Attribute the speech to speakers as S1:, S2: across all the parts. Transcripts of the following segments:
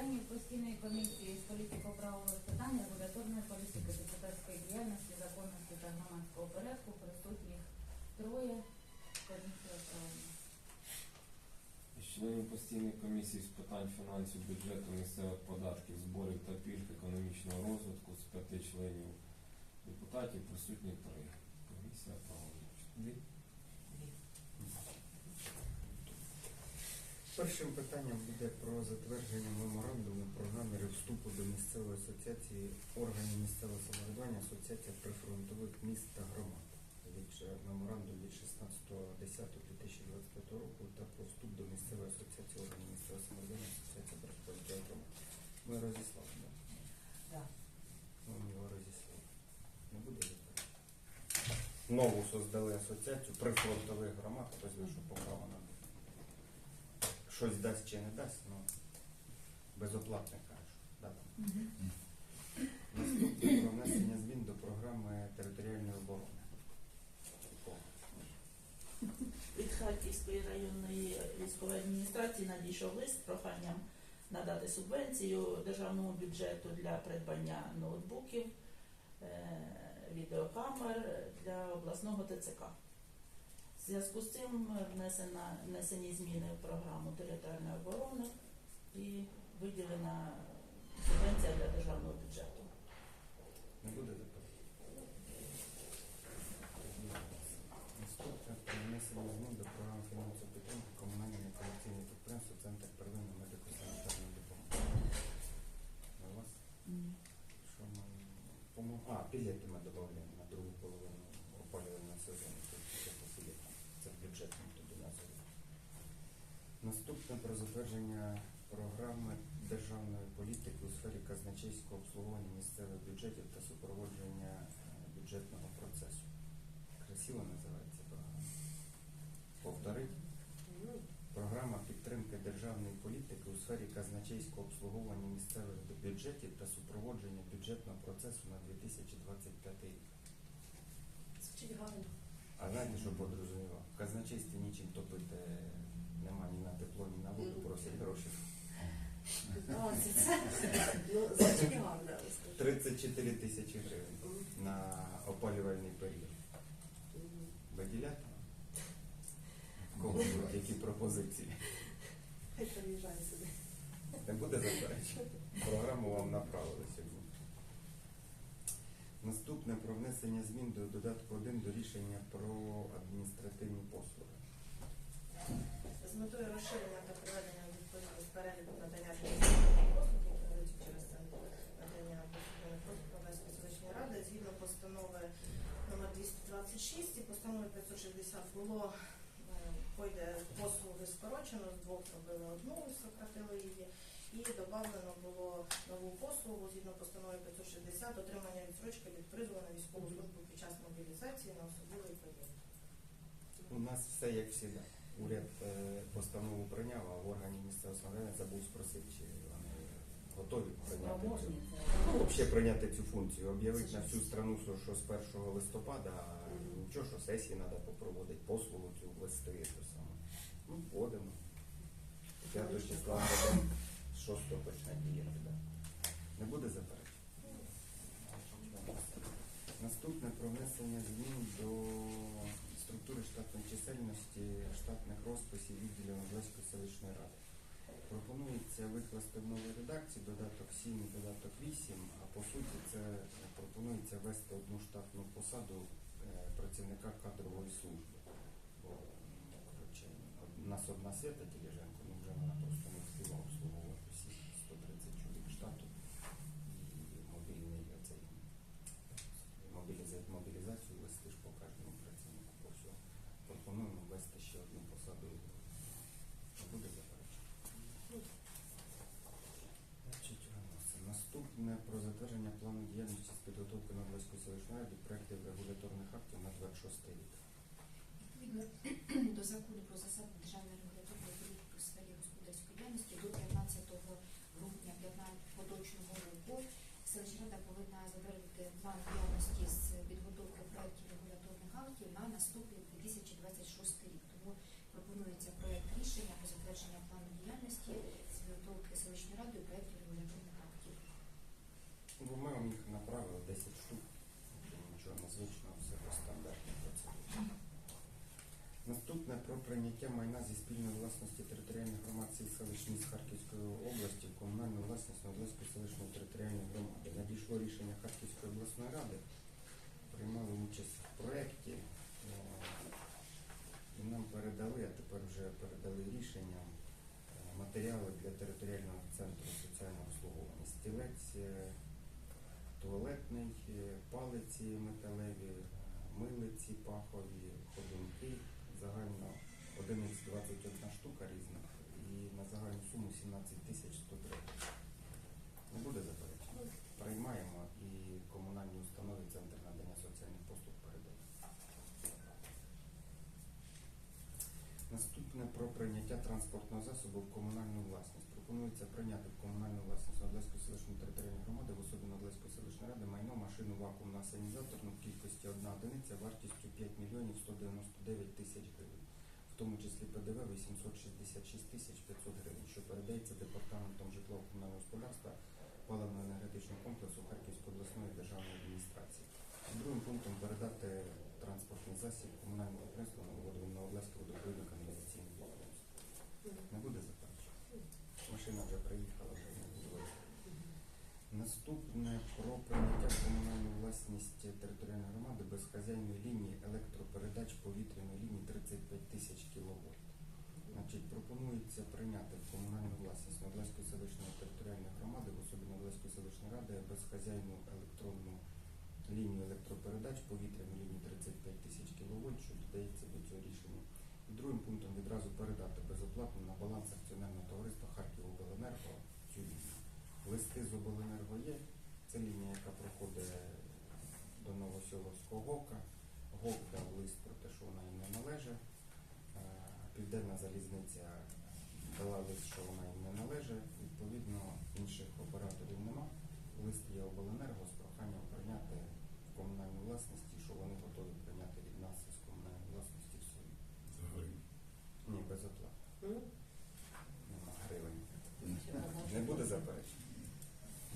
S1: членів постійної комісії з політико-правових питань, регуляторної політики, депутатської діяльності, законності та громадського порядку присутніх троє. Комісія правильна.
S2: Із членів постійної комісії з питань фінансів, бюджету, місцевих податків, зборів та пільг економічного розвитку з п'яти членів депутатів присутні три. Комісія правильна.
S3: Першим питанням буде про затвердження меморандуму про наміри вступу до місцевої асоціації органів місцевого самоврядування Асоціація прифронтових міст та громад. Меморандум від 16.10.2025 року та про вступ до місцевої асоціації органів місцевого самоврядування Асоціація прифронтових громад. Ми розіслали, так?
S1: Так.
S3: Ми його розіслали. Не буде заперечень? Нову создали асоціацію прифронтових громад, хтось на що поправа нам. Щось дасть чи не дасть, ну безоплатне кажу. Да. Наступне про внесення змін до програми територіальної оборони.
S4: Від Харківської районної військової адміністрації надійшов лист з проханням надати субвенцію державному бюджету для придбання ноутбуків, е, відеокамер для обласного ТЦК. Зв'язку з цим внесена, внесені зміни в програму територіальної оборони і виділена субвенція для державного бюджету.
S3: Не буде заперечень? Наступне про внесення змін до програми фінансової підтримки комунального некомерційного підприємства Центр первинної медико-санітарної допомоги. А У вас що ми по-моєму, а, пілети ми додаємо на другу половину опалювального сезону. Тобто це по пілетам. Це в бюджетному тоді назві. Наступне про затвердження програми державної політики у сфері казначейського обслуговування місцевих бюджетів та супроводження е, бюджетного процесу. Красиво називається програма. Повторить. Програма підтримки державної політики у сфері казначейського обслуговування місцевих бюджетів та супроводження бюджетного процесу на 2025 рік.
S5: Звучить гарно.
S3: А знаєте, що подрозуміло? В казначействі нічим топити нема ні на тепло, ні на воду, просять гроші.
S5: А, це це. Ну, звучить гарно, я скажу.
S3: 34 тисячі гривень на опалювальний період. Виділяти? Кого будуть, які пропозиції?
S5: Хай приїжджай сюди.
S3: Не буде заперечень? Програму вам направили сьогодні. Наступне про внесення змін до додатку 1 до рішення про адміністративні послуги.
S6: З метою розширення та проведення відповідних переліку надання послуг, які надаються через центр надання адміністративних послуг Одеської селищної ради, згідно постанови номер 226 і постанови 560 було е, пойде послуги скорочено, з двох зробили одну сократили її. І додано було нову послугу згідно постанови 560 отримання відсрочки від призову на військову службу під час мобілізації на особливий період.
S3: У нас все як завжди. Уряд е, постанову прийняв, а в органі місцевого самоврядування забув спросити, чи вони готові прийняти. Ну, взагалі прийняти цю функцію, об'явити на всю страну, що, з 1 листопада, а нічого, що сесії треба попроводити, послугу цю ввести, то саме. Ну, вводимо. 5 числа будемо, 6 почне діяти. Да. Не буде заперечень? Наступне про внесення змін до структури штатної чисельності штатних розписів відділів Англійської селищної ради. Пропонується викласти в новій редакції додаток 7 і додаток 8, а по суті це е, пропонується ввести одну штатну посаду е, працівника кадрової служби. Бо, ну, у нас одна свята Тіліженко, ну вже вона просто не встигла обслуговувати всі 130 чоловік штату і мобільний оцей мобіліза- мобілізацію вести ж по кожному працівнику по всьому. Пропонуємо ввести ще одну посаду. Не Буде заперечення. Значить, виносимо. Наступне про затвердження плану діяльності з підготовки на Одеської селищної ради проєктів регуляторних актів на 26 рік.
S7: Відповідно до закону про засади державної регуляторної політики у сфері господарської діяльності до 15 грудня поточного року селищна рада повинна затвердити план діяльності з підготовки проєктів регуляторних актів на наступний 2026 рік. Тому пропонується проєкт рішення про затвердження плану діяльності з підготовки селищної ради проєктів регуляторних актів.
S3: Бо ми вам їх направили 10 штук. Нічого незвичного, все по стандартній процедурі. Наступне про прийняття майна зі спільної власності територіальних громад сіл селищ міст Харківської області в комунальну власність Новодлеської селищної територіальної громади. Надійшло рішення Харківської обласної ради. Приймали участь в проєкті. е, І нам передали, а тепер вже передали рішення е, матеріали для територіального центру соціального обслуговування. Стілець е, туалетний, е, палиці металеві, е, милиці пахові, ходунки, загально 11-21 штука різних і на загальну суму 17 тисяч 100 гривень. Не буде заперечень? Приймаємо і комунальні установи Центр надання соціальних послуг передаємо. Наступне про прийняття транспортного засобу в комунальну власність. Пропонується прийняти в комунальну власність Одлеської селищної територіальної громади в особі Одлеської селищної ради майно машину вакуумно асенізаторну в кількості 1 одиниця вартістю 5 мільйонів 199 тисяч гривень, в тому числі ПДВ 866 тисяч 500 гривень, що передається департаментом житлово-комунального господарства паливно-енергетичного комплексу Харківської обласної державної адміністрації. Другим пунктом передати транспортний засіб комунального підприємства на Одлеське водопровідно каналізаційне підприємство. Не буде заперечень? Машина вже приїхала, вже не буде. Наступне про прийняття в комунальну власність територіальної громади безхазяйної лінії електропередач повітряної лінії 35 тисяч кВт. Значить, пропонується прийняти в комунальну власність Новодлеської селищної територіальної громади, в особі Новодлеської селищної ради, безхазяйну електронну лінію електропередач повітряної лінії 35 тисяч кВт, що додається до цього рішення. І другим пунктом відразу передати безоплатно на баланс акціонерного товариства Харківобленерго цю лінію. Листи з обленерго є. Це лінія, яка проходить до Новосіловського ГОКа. ГОК дав лист про те, що вона їм не належить. Е, Південна залізниця дала лист, що вона їм не належить. Відповідно, інших операторів нема. Лист є обленерго з проханням прийняти в комунальну власність, і що вони готові прийняти від нас з комунальної власності в свою. Ні, безоплатно.
S5: М?
S3: Нема гривень. Не буде заперечень?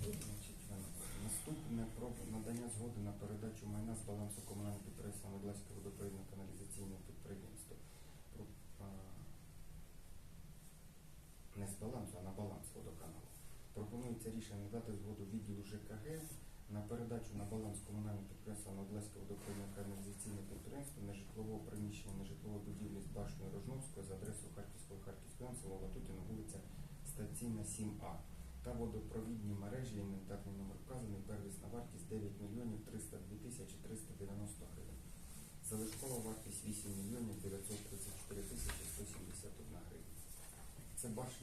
S3: Значить, воно. Наступне про надання згоди на передачу майна з балансу комунального підприємства Медлаське водопровідно каналізаційне підприємство. Не з балансу, а на баланс водоканалу. Пропонується рішення надати згоду відділу ЖКГ на передачу на баланс комунального підприємства Медлаське водопровідно каналізаційне підприємство нежитлового приміщення нежитлової будівлі з башнею Рожновською за адресою Харківського Харківського село Ватутіна, вулиця Стаційна 7А та водопровідні мережі, інвентарний номер вказаний, первісна вартість 9 мільйонів 302 тисячі 390 гривень. Залишкова вартість 8 мільйонів 934 тисячі 171 гривень.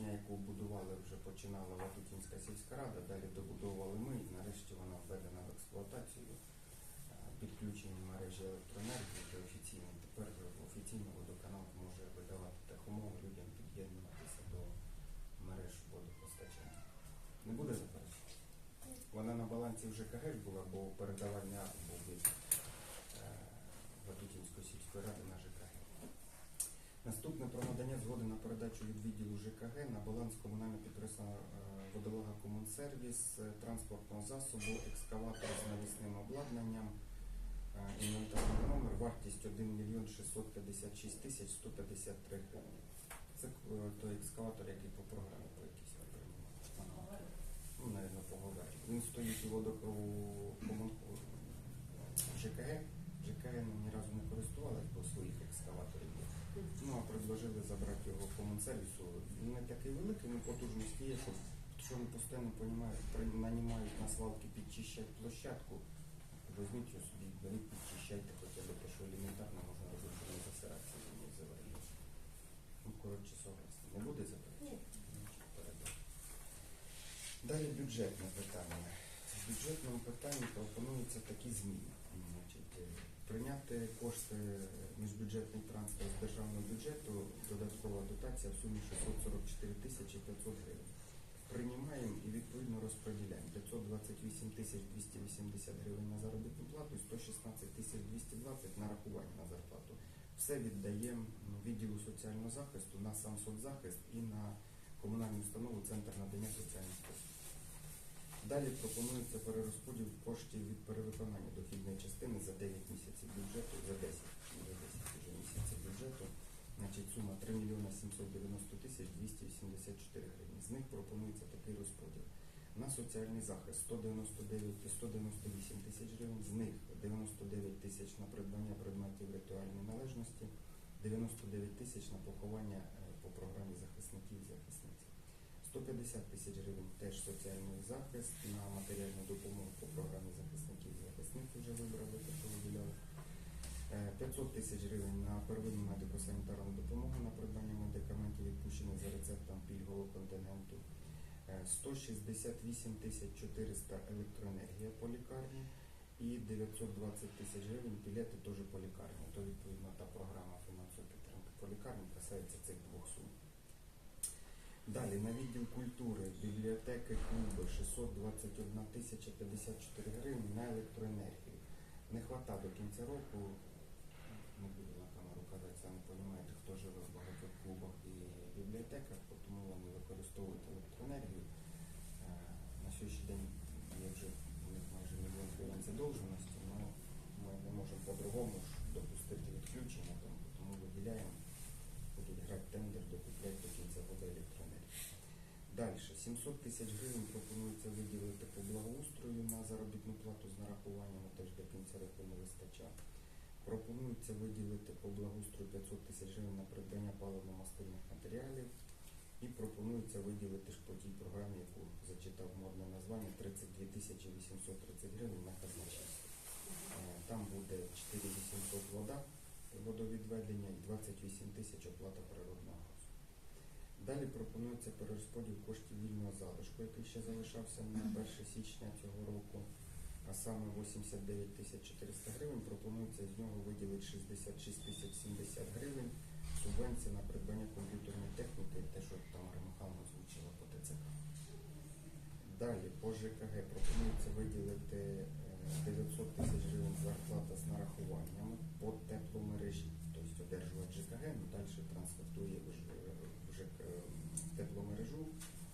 S3: Це яку будували вже починала Ватутінська сільська рада, далі добудовували ми, і нарешті вона введена в експлуатацію. Е, Підключені мережі електроенергії вже офіційно. Тепер офіційно водоканал може видавати техумови людям під'єднуватися до мереж водопостачання. Не буде заперечень? Вона на балансі в ЖКГ ж була, бо передавання був від е, Ватутінської сільської ради на ЖКГ. Наступне про надання згоди на передачу від відділу ЖКГ на баланс комунального підприємства е, водолога Комунсервіс е, транспортного засобу, екскаватор з навісним обладнанням, е, інвентарний номер, вартість 1 мільйон 656 тисяч 153 гривні. Це той екскаватор, який по програмі по якійсь ви. Ну, навіть поговорити. Він стоїть у водокрову ЖКГ. ЖКГ ним ні разу не користувалась, бо своїх екскаваторів є. Ну, а предложили забрати його в комунсервісу. Він не такий великий, але потужності є, що, що вони постійно нанімають на свалки підчищати площадку. Візьміть його собі, беріть, підчищайте хоча б те, що елементарно можна робити, щоб не засиратися не заварили. Ну, коротше, согласні. Не буде? Значить, передам. Далі бюджетне питання. В бюджетному питанні пропонуються такі зміни. Значить, е, прийняти кошти е, міжбюджетний трансфер з державного бюджету, додаткова дотація в сумі 644 тисячі 500 гривень. Приймаємо і відповідно розподіляємо 528 тисяч 280 гривень на заробітну плату і 116 тисяч 220 на рахування на зарплату. Все віддаємо ну, відділу соціального захисту на сам соцзахист і на комунальну установу Центр надання соціальних послуг. Далі пропонується перерозподіл коштів від перевиконання дохідної частини за 9 місяців бюджету, за 10, за 10 вже місяців бюджету. Значить, сума 3 мільйона 790 тисяч 284 гривні. З них пропонується такий розподіл. На соціальний захист 199 198 тисяч гривень, з них 99 тисяч на придбання предметів ритуальної належності, 99 тисяч на поховання е, по програмі захисників і захисниць. 150 тисяч гривень теж соціальний захист на матеріальну допомогу по програмі захисників і захисниць вже вибрали, тобто виділяли. Е, 500 тисяч гривень на первинну медико-санітарну допомогу на придбання медикаментів, відпущених за рецептом пільгового контингенту. Е, 168 тисяч 400 електроенергія по лікарні і 920 тисяч гривень білети теж по лікарні. То відповідно та програма фінансової підтримки по лікарні касається цих двох сум. Далі на відділ культури, бібліотеки, клуби 621 тисяча 54 гривень на електроенергію. Не хвата до кінця року, не буду на камеру казати, самі розумієте, хто живе в багатьох клубах і бібліотеках, тому вони використовують електроенергію. Е, На сьогоднішній день є вже у них майже мільйон гривень задовженості, але ми не можемо по-другому допустити відключення, тому, виділяємо, будуть грати тендер, докуплять до кінця року електроенергію. Далі 700 тисяч гривень пропонується виділити по благоустрою на заробітну плату з нарахуваннями, теж до кінця року не вистачає. Пропонується виділити по благоустрою 500 тисяч гривень на придбання паливно-мастильних матеріалів. І пропонується виділити ж по тій програмі, яку зачитав модне названня, 32 тисячі 830 гривень на казначейство. Е, Там буде 4800 вода, водовідведення і 28 тисяч оплата природного газу. Далі пропонується перерозподіл коштів вільного залишку, який ще залишався на 1 січня цього року, а саме 89 тисяч 400 гривень. Пропонується з нього виділити 66 тисяч 70 гривень субвенція на придбання комп'ютерної техніки, те, що Тамара Михайловна озвучила по ТЦК. Далі по ЖКГ пропонується виділити е, 900 тисяч гривень зарплата з нарахуваннями по тепломережі, тобто одержувати ЖКГ, ну далі транспортує в тепломережу,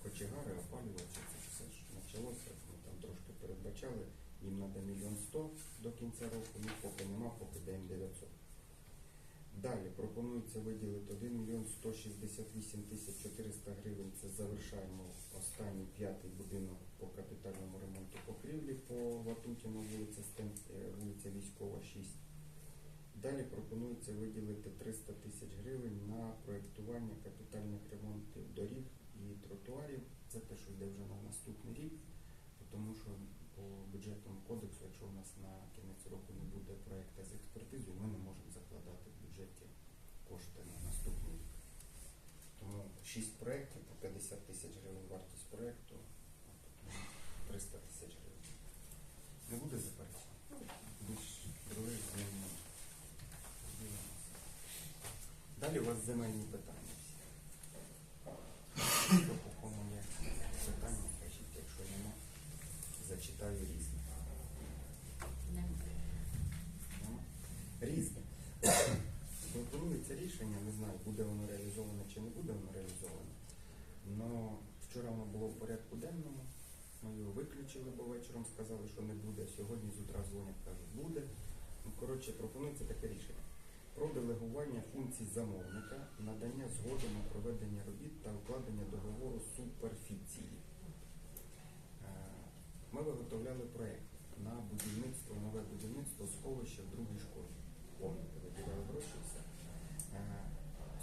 S3: кочегари, опалювачі, це все ж почалося, ми там трошки передбачали, їм треба мільйон сто до кінця року, ну поки нема, поки даємо 900. Далі пропонується виділити 1 мільйон 168 тисяч 400 гривень. Це завершаємо останній п'ятий будинок по капітальному ремонту покрівлі по Ватутіну, вулиця, Стен... е, вулиця Військова, 6. Далі пропонується виділити 300 тисяч гривень на проєктування капітальних ремонтів доріг і тротуарів. Це те, що йде вже на наступний рік, тому що по бюджетному кодексу, якщо у нас на кінець року не буде проєкту з експертизою, ми не можемо закладати в бюджеті кошти на наступний рік. Тому 6 проєктів по 50 тисяч гривень вартість проєкту, а тут 300 тисяч гривень. Не буде заперечень? Немає. Далі у вас земельні питання всі. Якщо по кому є питання, кажіть, якщо нема, зачитаю різне. Різне. Пропонується рішення, не знаю, буде воно реалізоване чи не буде воно реалізоване. Но вчора воно було в порядку денному. Ми його виключили, бо вечором сказали, що не буде. Сьогодні з утра дзвонять, кажуть, буде. Ну, коротше, пропонується таке рішення. Про делегування функцій замовника, надання згоди на проведення робіт та укладення договору суперфіції. Е, Виготовляли проєкт на будівництво, нове будівництво сховища в другій школі. Помните, виділяли гроші все. Е,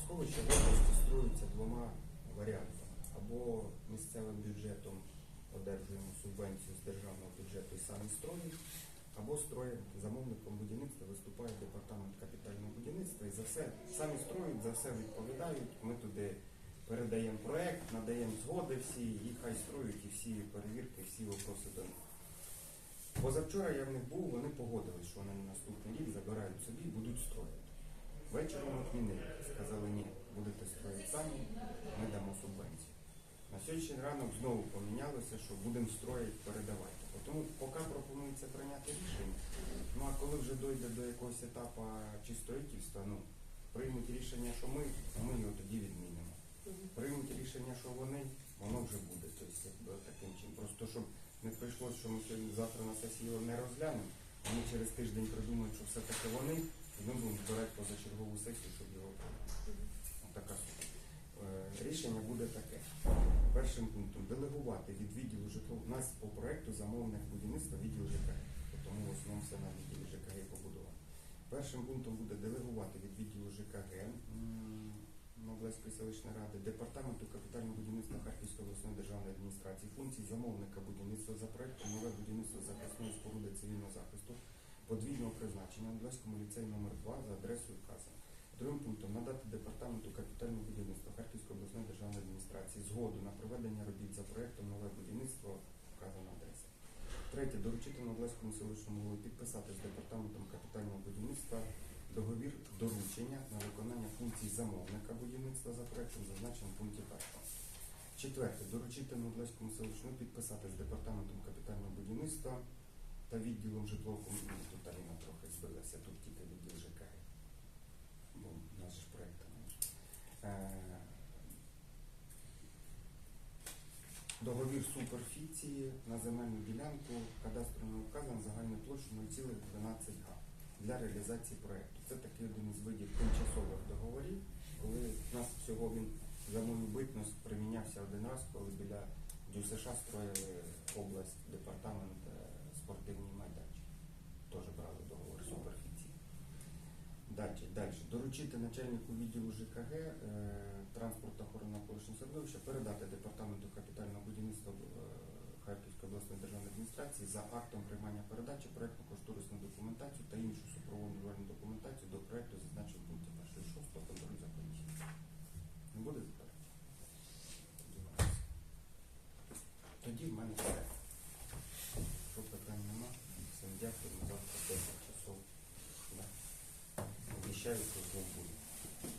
S3: Сховище області строїться двома варіантами. Або місцевим бюджетом одержуємо субвенцію з державного бюджету і самі строїть, або строїть замовником будівництва виступає департамент капітального будівництва і за все самі строють, за все відповідають. Ми туди передаємо проект, надаємо згоди всі, і хай строють, і всі перевірки, всі вопроси до них. Позавчора я в них був, вони погодились, що вони на наступний рік забирають собі і будуть строїти. Вечором відмінили, сказали, ні, будете строїти самі, ми дамо субвенцію. На сьогоднішній ранок знову помінялося, що будемо строїти, передавайте. Тому поки пропонується прийняти рішення. Ну а коли вже дойде до якогось етапу чи строїтельства, ну, приймуть рішення, що ми, а ми його тоді відмінимо. Приймуть рішення, що вони, воно вже буде. Тобто, таким чином. Не прийшло, що ми сьогодні завтра на сесії його не розглянемо, вони через тиждень придумають, що все-таки вони, і ми будемо збирати позачергову сесію, щоб його. Така. Е, Рішення буде таке. Першим пунктом делегувати від відділу житло. У нас по проекту замовник будівництва відділ ЖКГ, тому в основному все на відділі ЖКГ побудовано. Першим пунктом буде делегувати від відділу ЖКГ м, селищної ради, департаменту капітального будівництва Харківської обласної державної адміністрації, функції замовника будівництва за проектом нове будівництво захисної споруди цивільного захисту подвійного призначення в Ноблеському ліцеї номер 2 за адресою вказано. Другим пунктом надати департаменту капітального будівництва Харківської обласної державної адміністрації згоду на проведення робіт за проектом нове будівництво вказана адреса. Третє, доручити Ноблеському селищному голові підписати з департаментом капітального будівництва договір доручення на виконання функцій замовника будівництва за проектом, зазначеним в пункті першому. Четверте, доручити Ноблеському селищному деписати з департаментом капітального будівництва та відділом житлового комунального. Тут Аліна трохи збилася, тут тільки відділ ЖКГ. Бо у нас ж проект. там. Е, Договір суперфіції на земельну ділянку кадастровим вказом загальною площею 0,12 га для реалізації проекту. Це такий один із видів тимчасових договорів, коли в нас всього він за мою битність примінявся один раз, коли біля ДЮСШ строїли область, департамент е, спортивні майданчики. Теж брали договор суперфіції. Далі, далі. Доручити начальнику відділу ЖКГ е, транспорт та охорона навколишнього середовища передати департаменту капітального будівництва е, Харківської обласної державної адміністрації за актом приймання передачі проєктно-кошторисну документацію та іншу супроводжувальну документацію до проєкту зазначив пункті 1 6 контролю за комісією. Не буде заперечень? Тоді в мене все. Що питань нема? Всім дякую. Завтра 10 часов. Да.